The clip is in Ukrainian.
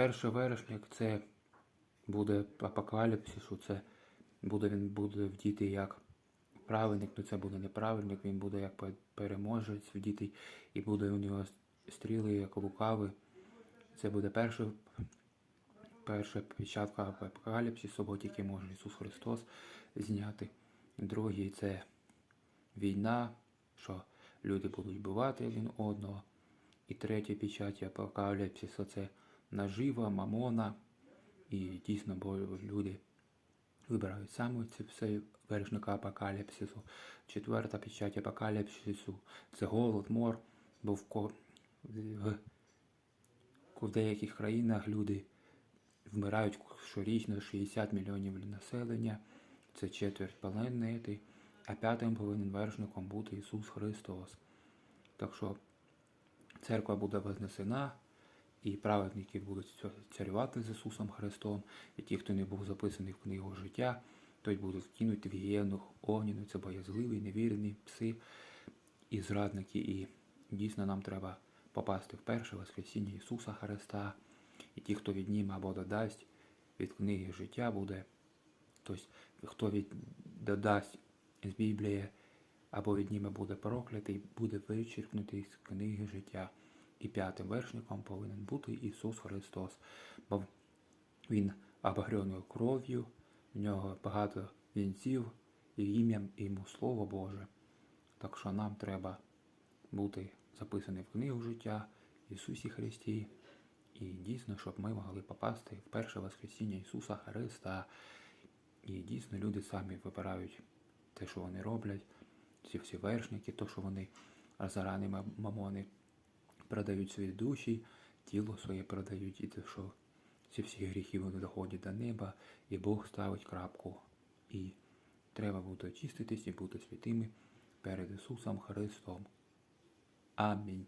перший вершник це буде апокаліпсису, це буде він буде вдіти як праведник, ну це буде не праведник, він буде як пе- переможець вдіти, і буде у нього стріли, як лукави. Це буде перша, перша печатка апокаліпсису, бо тільки може Ісус Христос зняти. Другий це війна, що люди будуть вбивати один одного. І третя печать апокаліпсису це нажива, мамона. І дійсно, бо люди вибирають саме це все вершника апокаліпсису. Четверта печать апокаліпсису це голод, мор, бо в, ко... в... в деяких країнах люди вмирають щорічно 60 мільйонів населення, це четверть планети, а п'ятим повинен вершником бути Ісус Христос. Так що церква буде вознесена, і праведники будуть царювати з Ісусом Христом, і ті, хто не був записаний в книгу життя, той будуть вкинуті в гієну огняну, це боязливі, невірні пси і зрадники. І дійсно нам треба попасти в перше Воскресіння Ісуса Христа. І ті, хто відніме або додасть від книги життя, буде, тобто, хто від, додасть з Біблії або відніме буде проклятий, буде вичеркнутий з книги життя. І п'ятим вершником повинен бути Ісус Христос, бо Він обагреною кров'ю, в нього багато вінців, і ім'ям йому Слово Боже. Так що нам треба бути записані в книгу життя Ісусі Христі. І дійсно, щоб ми могли попасти в перше Воскресіння Ісуса Христа. І дійсно люди самі вибирають те, що вони роблять, ці всі вершники, то, що вони зарані мамони продають свої душі, тіло своє продають, і те, що ці всі гріхи вони доходять до неба, і Бог ставить крапку. І треба бути очиститись і бути святими перед Ісусом Христом. Амінь.